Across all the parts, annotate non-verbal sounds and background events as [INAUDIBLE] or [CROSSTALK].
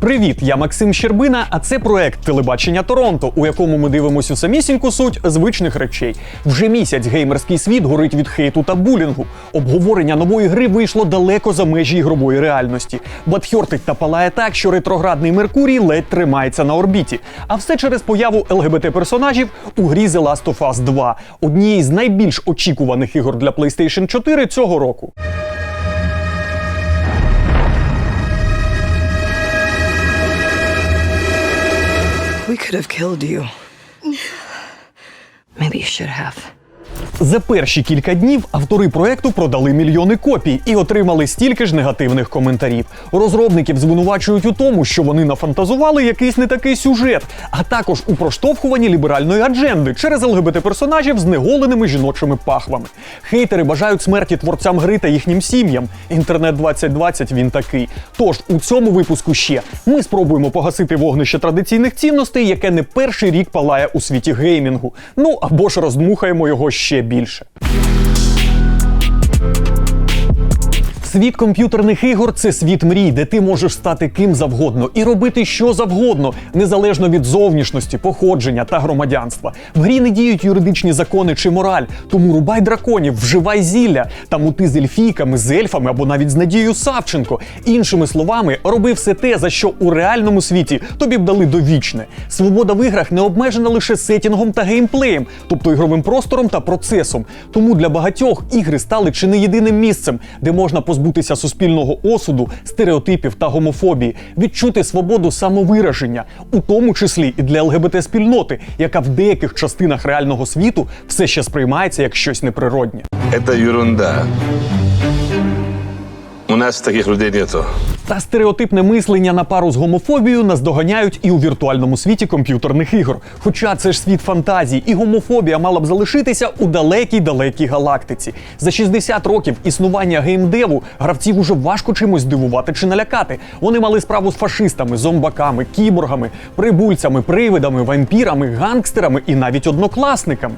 Привіт, я Максим Щербина, а це проект телебачення Торонто, у якому ми дивимося самісіньку суть звичних речей. Вже місяць геймерський світ горить від хейту та булінгу. Обговорення нової гри вийшло далеко за межі ігрової реальності. Батхьортить та палає так, що ретроградний Меркурій ледь тримається на орбіті. А все через появу ЛГБТ-персонажів у грі The Last of Us 2, однієї з найбільш очікуваних ігор для PlayStation 4 цього року. Could have killed you. Maybe you should have. За перші кілька днів автори проекту продали мільйони копій і отримали стільки ж негативних коментарів. Розробників звинувачують у тому, що вони нафантазували якийсь не такий сюжет, а також у проштовхуванні ліберальної адженди через ЛГБТ-персонажів з неголеними жіночими пахвами. Хейтери бажають смерті творцям гри та їхнім сім'ям. Інтернет 2020 він такий. Тож у цьому випуску ще ми спробуємо погасити вогнище традиційних цінностей, яке не перший рік палає у світі геймінгу. Ну або ж роздмухаємо його ще більше. Світ комп'ютерних ігор це світ мрій, де ти можеш стати ким завгодно і робити що завгодно, незалежно від зовнішності, походження та громадянства. В грі не діють юридичні закони чи мораль, тому рубай драконів, вживай зілля та мути з ельфійками, з ельфами або навіть з Надією Савченко. Іншими словами, роби все те, за що у реальному світі тобі б дали довічне. Свобода в іграх не обмежена лише сетінгом та геймплеєм, тобто ігровим простором та процесом. Тому для багатьох ігри стали чи не єдиним місцем, де можна позбутися суспільного осуду, стереотипів та гомофобії, відчути свободу самовираження, у тому числі і для ЛГБТ-спільноти, яка в деяких частинах реального світу все ще сприймається як щось неприроднє. Це ерунда. У нас таких людей нету. Та стереотипне мислення на пару з гомофобією наздоганяють і у віртуальному світі комп'ютерних ігор. Хоча це ж світ фантазій, і гомофобія мала б залишитися у далекій далекій галактиці. За 60 років існування геймдеву гравців уже важко чимось здивувати чи налякати. Вони мали справу з фашистами, зомбаками, кіборгами, прибульцями, привидами, вампірами, гангстерами і навіть однокласниками.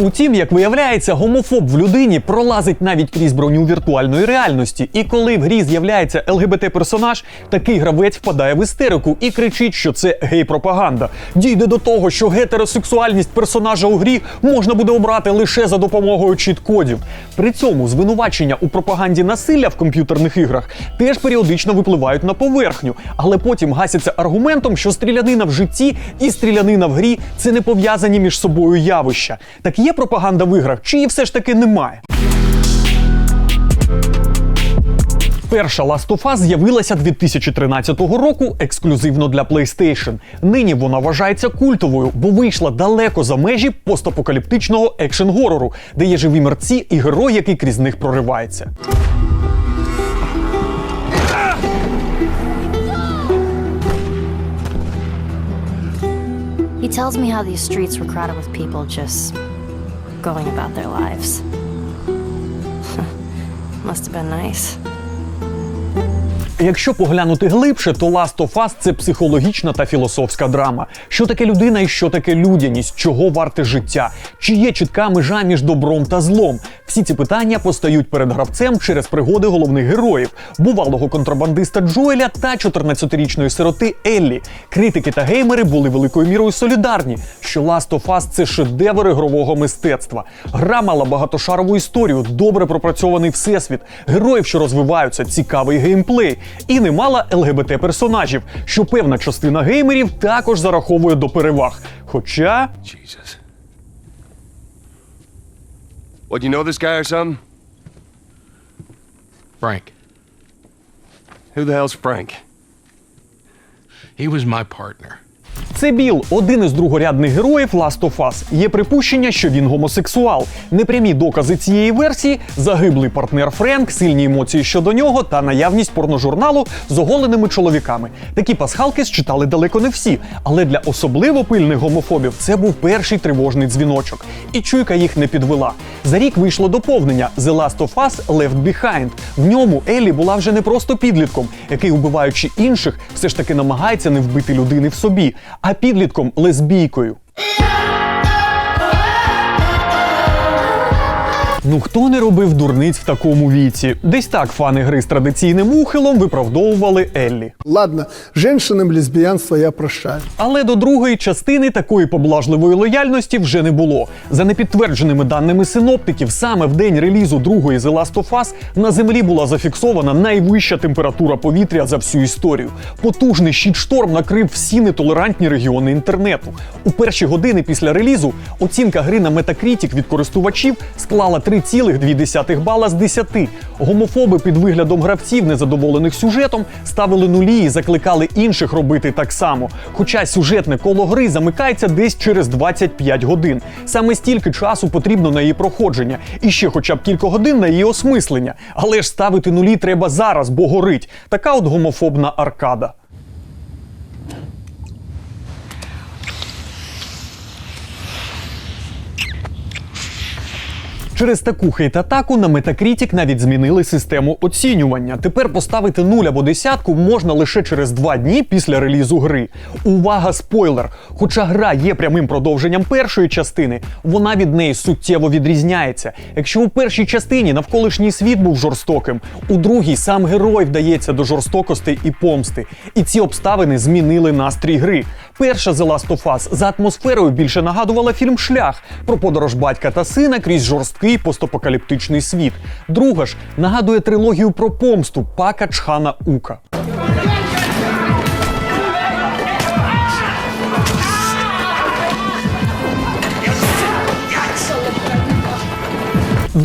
Утім, як виявляється, гомофоб в людині пролазить навіть крізь броню віртуальної реальності. І коли в грі з'являється ЛГБТ-персонаж, такий гравець впадає в істерику і кричить, що це гей-пропаганда. Дійде до того, що гетеросексуальність персонажа у грі можна буде обрати лише за допомогою чіт-кодів. При цьому звинувачення у пропаганді насилля в комп'ютерних іграх теж періодично випливають на поверхню, але потім гасяться аргументом, що стрілянина в житті і стрілянина в грі це не пов'язані між собою явища. Так є пропаганда в іграх, чи її все ж таки немає? Перша Last of Us з'явилася 2013 року ексклюзивно для PlayStation. Нині вона вважається культовою, бо вийшла далеко за межі постапокаліптичного екшен-горору, де є живі мерці і герой, який крізь них проривається. He tells me how these streets were crowded with people just going about their lives. [LAUGHS] Must have been nice. Якщо поглянути глибше, то Last of Us – це психологічна та філософська драма. Що таке людина і що таке людяність, чого варте життя, чи є чітка межа між добром та злом? Всі ці питання постають перед гравцем через пригоди головних героїв, бувалого контрабандиста Джоеля та 14-річної сироти Еллі. Критики та геймери були великою мірою солідарні, що Last of Us – це шедевр ігрового мистецтва. Гра мала багатошарову історію, добре пропрацьований всесвіт, героїв, що розвиваються, цікавий геймплей, і не мала ЛГБТ-персонажів, що певна частина геймерів також зараховує до переваг. Хоча. Jesus. What, you know this guy or something? Frank. Who the hell's Frank? He was my partner. Це Біл, один із другорядних героїв Last of Us. Є припущення, що він гомосексуал. Непрямі докази цієї версії загиблий партнер Френк, сильні емоції щодо нього та наявність порножурналу з оголеними чоловіками. Такі пасхалки считали далеко не всі, але для особливо пильних гомофобів це був перший тривожний дзвіночок. І чуйка їх не підвела. За рік вийшло доповнення The Last of Us Left Behind. В ньому Еллі була вже не просто підлітком, який, убиваючи інших, все ж таки намагається не вбити людини в собі, підлітком лесбійкою. Ну хто не робив дурниць в такому віці? Десь так фани гри з традиційним ухилом виправдовували Еллі. Ладно, женщинам лесбиянство я прощаю. Але до другої частини такої поблажливої лояльності вже не було. За непідтвердженими даними синоптиків, саме в день релізу другої The Last of Us на землі була зафіксована найвища температура повітря за всю історію. Потужний щит-шторм накрив всі нетолерантні регіони інтернету. У перші години після релізу оцінка гри на Metacritic від користувачів склала 3,2 бала з 10. Гомофоби під виглядом гравців, незадоволених сюжетом, ставили нулі і закликали інших робити так само. Хоча сюжетне коло гри замикається десь через 25 годин. Саме стільки часу потрібно на її проходження, і ще хоча б кілька годин на її осмислення. Але ж ставити нулі треба зараз, бо горить. Така от гомофобна аркада. Через таку хейт-атаку на Metacritic навіть змінили систему оцінювання. Тепер поставити нуль або десятку можна лише через два дні після релізу гри. Увага, спойлер! Хоча гра є прямим продовженням першої частини, вона від неї суттєво відрізняється. Якщо у першій частині навколишній світ був жорстоким, у другій сам герой вдається до жорстокостей і помсти. І ці обставини змінили настрій гри. Перша The Last of Us за атмосферою більше нагадувала фільм Шлях про подорож батька та сина крізь жорсткий постапокаліптичний світ. Друга ж нагадує трилогію про помсту Пака Чхана Ука.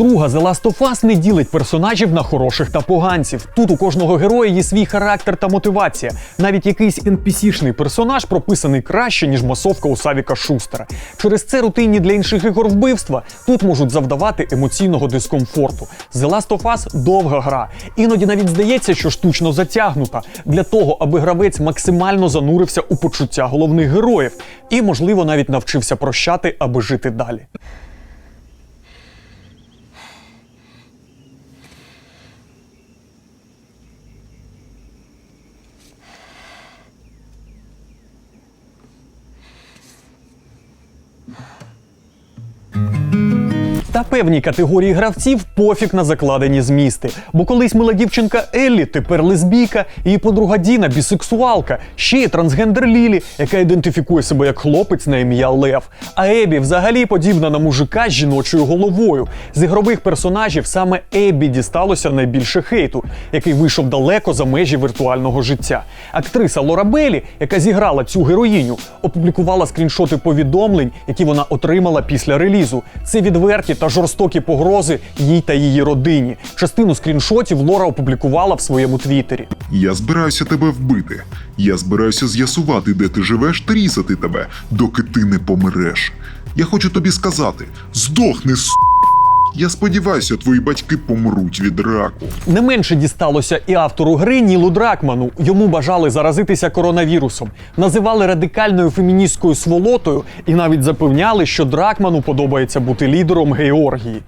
Друга The Last of Us не ділить персонажів на хороших та поганців. Тут у кожного героя є свій характер та мотивація. Навіть якийсь NPC-шний персонаж прописаний краще, ніж масовка у Савіка Шустера. Через це рутинні для інших ігор вбивства тут можуть завдавати емоційного дискомфорту. The Last of Us довга гра. Іноді навіть здається, що штучно затягнута для того, аби гравець максимально занурився у почуття головних героїв і, можливо, навіть навчився прощати, аби жити далі. Та певній категорії гравців пофіг на закладені змісти. Бо колись мила дівчинка Еллі, тепер лесбійка, її подруга Діна бісексуалка, ще є трансгендер Лілі, яка ідентифікує себе як хлопець на ім'я Лев. А Ебі взагалі подібна на мужика з жіночою головою. З ігрових персонажів саме Ебі дісталося найбільше хейту, який вийшов далеко за межі віртуального життя. Актриса Лора Белі, яка зіграла цю героїню, опублікувала скріншоти повідомлень, які вона отримала після релізу. Це відверті та жорстокі погрози їй та її родині. Частину скріншотів Лора опублікувала в своєму твіттері. Я збираюся тебе вбити. Я збираюся з'ясувати, де ти живеш, та різати тебе, доки ти не помреш. Я хочу тобі сказати: здохни, с. Я сподіваюся, твої батьки помруть від раку. Не менше дісталося і автору гри Нілу Дракману. Йому бажали заразитися коронавірусом, називали радикальною феміністською сволотою і навіть запевняли, що Дракману подобається бути лідером Георгії.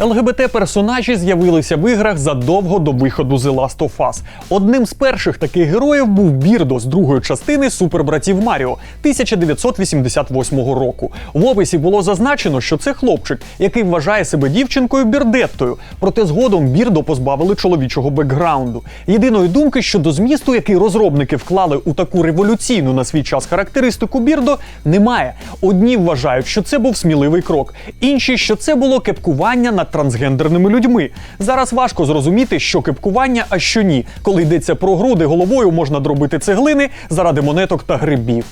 ЛГБТ-персонажі з'явилися в іграх задовго до виходу The Last of Us. Одним з перших таких героїв був Бірдо з другої частини супербратів Маріо 1988 року. В описі було зазначено, що це хлопчик, який вважає себе дівчинкою Бірдеттою. Проте згодом Бірдо позбавили чоловічого бекграунду. Єдиної думки щодо змісту, який розробники вклали у таку революційну на свій час характеристику Бірдо, немає. Одні вважають, що це був сміливий крок, інші, що це було кепкування над трансгендерними людьми. Зараз важко зрозуміти, що кепкування, а що ні, коли йдеться про гру, де головою можна дробити цеглини заради монеток та грибів.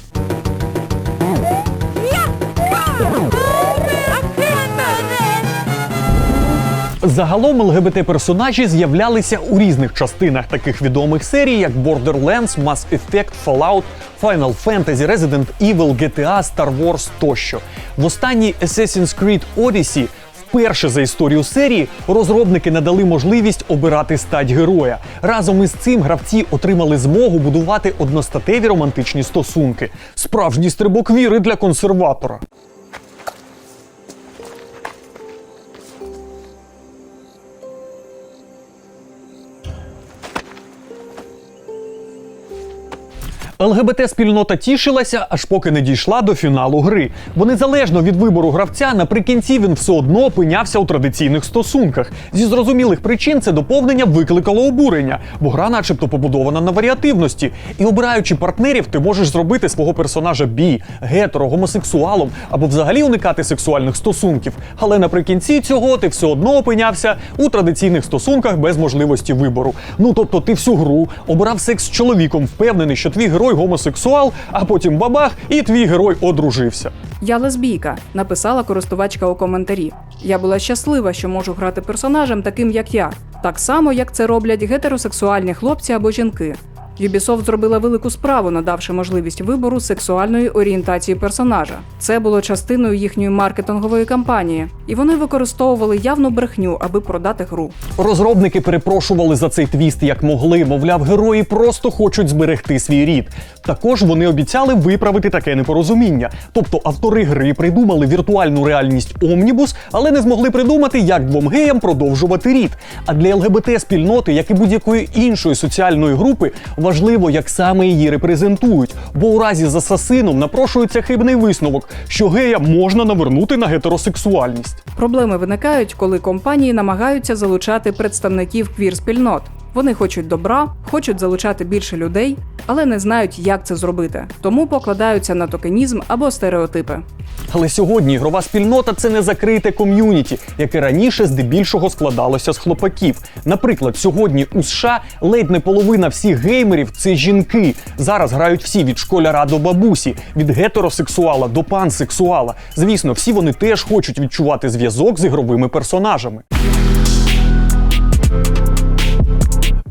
Загалом ЛГБТ-персонажі з'являлися у різних частинах таких відомих серій, як Borderlands, Mass Effect, Fallout, Final Fantasy, Resident Evil, GTA, Star Wars тощо. В останній Assassin's Creed Odyssey Вперше за історію серії розробники надали можливість обирати стать героя. Разом із цим гравці отримали змогу будувати одностатеві романтичні стосунки. Справжній стрибок віри для консерватора. ЛГБТ-спільнота тішилася, аж поки не дійшла до фіналу гри. Бо незалежно від вибору гравця, наприкінці він все одно опинявся у традиційних стосунках. Зі зрозумілих причин це доповнення викликало обурення, бо гра, начебто, побудована на варіативності. І обираючи партнерів, ти можеш зробити свого персонажа бі, гетеро, гомосексуалом або взагалі уникати сексуальних стосунків. Але наприкінці цього ти все одно опинявся у традиційних стосунках без можливості вибору. Ну тобто, ти всю гру обирав секс з чоловіком, впевнений, що твій герой гомосексуал, а потім бабах, і твій герой одружився. Я лесбійка, написала користувачка у коментарі. Я була щаслива, що можу грати персонажем таким, як я, так само, як це роблять гетеросексуальні хлопці або жінки. Ubisoft зробила велику справу, надавши можливість вибору сексуальної орієнтації персонажа. Це було частиною їхньої маркетингової кампанії, і вони використовували явну брехню, аби продати гру. Розробники перепрошували за цей твіст як могли, мовляв, герої просто хочуть зберегти свій рід. Також вони обіцяли виправити таке непорозуміння. Тобто автори гри придумали віртуальну реальність Омнібус, але не змогли придумати, як двом геям продовжувати рід. А для ЛГБТ-спільноти, як і будь-якої іншої соціальної групи, важливо, як саме її репрезентують. Бо у разі з асасином напрошується хибний висновок, що гея можна навернути на гетеросексуальність. Проблеми виникають, коли компанії намагаються залучати представників квір-спільнот. Вони хочуть добра, хочуть залучати більше людей, але не знають, як це зробити. Тому покладаються на токенізм або стереотипи. Але сьогодні ігрова спільнота це не закрите ком'юніті, яке раніше здебільшого складалося з хлопаків. Наприклад, сьогодні у США ледь не половина всіх геймерів це жінки. Зараз грають всі від школяра до бабусі, від гетеросексуала до пансексуала. Звісно, всі вони теж хочуть відчувати зв'язок з ігровими персонажами.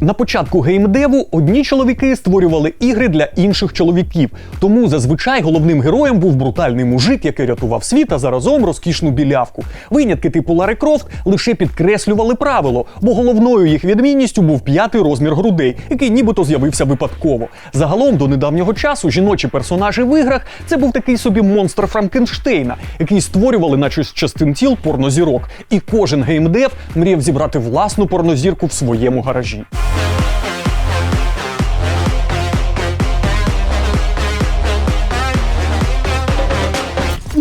На початку геймдеву одні чоловіки створювали ігри для інших чоловіків. Тому зазвичай головним героєм був брутальний мужик, який рятував світ, а заразом розкішну білявку. Винятки типу Лари Крофт лише підкреслювали правило, бо головною їх відмінністю був п'ятий розмір грудей, який нібито з'явився випадково. Загалом до недавнього часу жіночі персонажі в іграх це був такий собі монстр Франкенштейна, який створювали, наче з частин тіл порнозірок. І кожен геймдев мріяв зібрати власну порнозірку в своєму гаражі.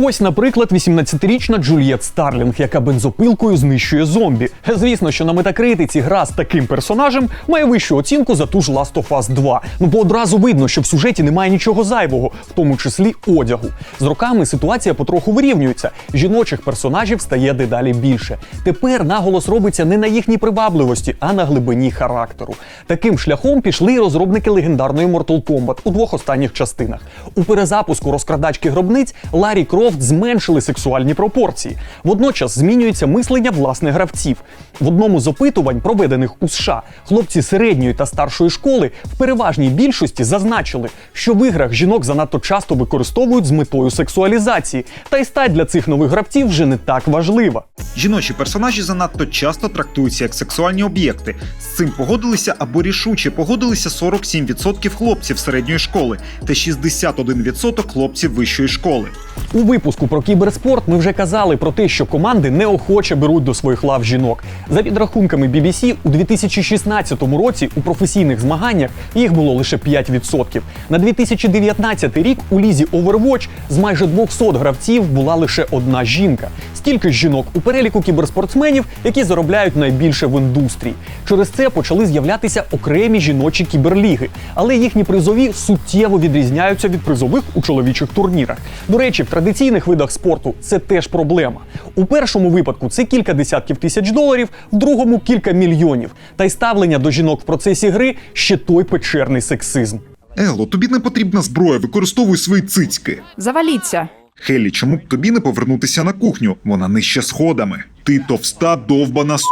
Ось, наприклад, 18-річна Джульєт Старлінг, яка бензопилкою знищує зомбі. Звісно, що на метакритиці гра з таким персонажем має вищу оцінку за ту ж Last of Us 2. Ну бо одразу видно, що в сюжеті немає нічого зайвого, в тому числі одягу. З роками ситуація потроху вирівнюється. Жіночих персонажів стає дедалі більше. Тепер наголос робиться не на їхній привабливості, а на глибині характеру. Таким шляхом пішли розробники легендарної Mortal Kombat у двох останніх частинах. У перезапуску розкрадачки гробниць Ларі Крофт зменшили сексуальні пропорції. Водночас змінюється мислення власних гравців. В одному з опитувань, проведених у США, хлопці середньої та старшої школи в переважній більшості зазначили, що в іграх жінок занадто часто використовують з метою сексуалізації, та й стать для цих нових гравців вже не так важлива. Жіночі персонажі занадто часто трактуються як сексуальні об'єкти. З цим погодилися або рішуче погодилися 47% хлопців середньої школи та 61% хлопців вищої школи. У випуску про кіберспорт ми вже казали про те, що команди неохоче беруть до своїх лав жінок. За підрахунками BBC, у 2016 році у професійних змаганнях їх було лише 5%. На 2019 рік у лізі Overwatch з майже 200 гравців була лише одна жінка. Стільки ж жінок у переліку кіберспортсменів, які заробляють найбільше в індустрії. Через це почали з'являтися окремі жіночі кіберліги, але їхні призові суттєво відрізняються від призових у чоловічих турнірах. До речі, в традиційних видах спорту це теж проблема. У першому випадку це кілька десятків тисяч доларів, в другому кілька мільйонів. Та й ставлення до жінок в процесі гри ще той печерний сексизм. Ело, тобі не потрібна зброя, використовуй свої цицьки. Заваліться! Хелі, чому б тобі не повернутися на кухню? Вона нижче сходами. Ти товста довбана с.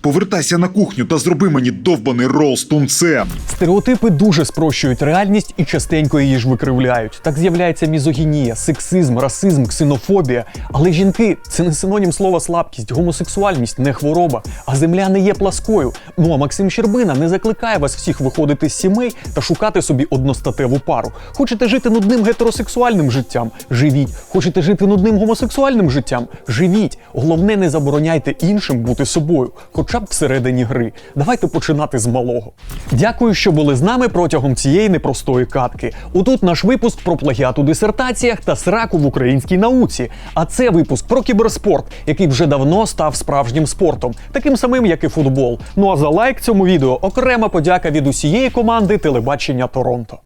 Повертайся на кухню та зроби мені довбаний рол з тунцем. Стереотипи дуже спрощують реальність і частенько її ж викривляють. Так з'являється мізогінія, сексизм, расизм, ксенофобія. Але жінки це не синонім слова слабкість, гомосексуальність не хвороба, а земля не є пласкою. Ну а Максим Щербина не закликає вас всіх виходити з сімей та шукати собі одностатеву пару. Хочете жити нудним гетеросексуальним життям? Живіть. Хочете жити нудним гомосексуальним життям? Живіть. Головне, не забороняйте іншим бути собою. Хоча б всередині гри. Давайте починати з малого. Дякую, що були з нами протягом цієї непростої катки. Отут наш випуск про плагіат у дисертаціях та сраку в українській науці. А це випуск про кіберспорт, який вже давно став справжнім спортом, таким самим, як і футбол. Ну а за лайк цьому відео окрема подяка від усієї команди телебачення Торонто.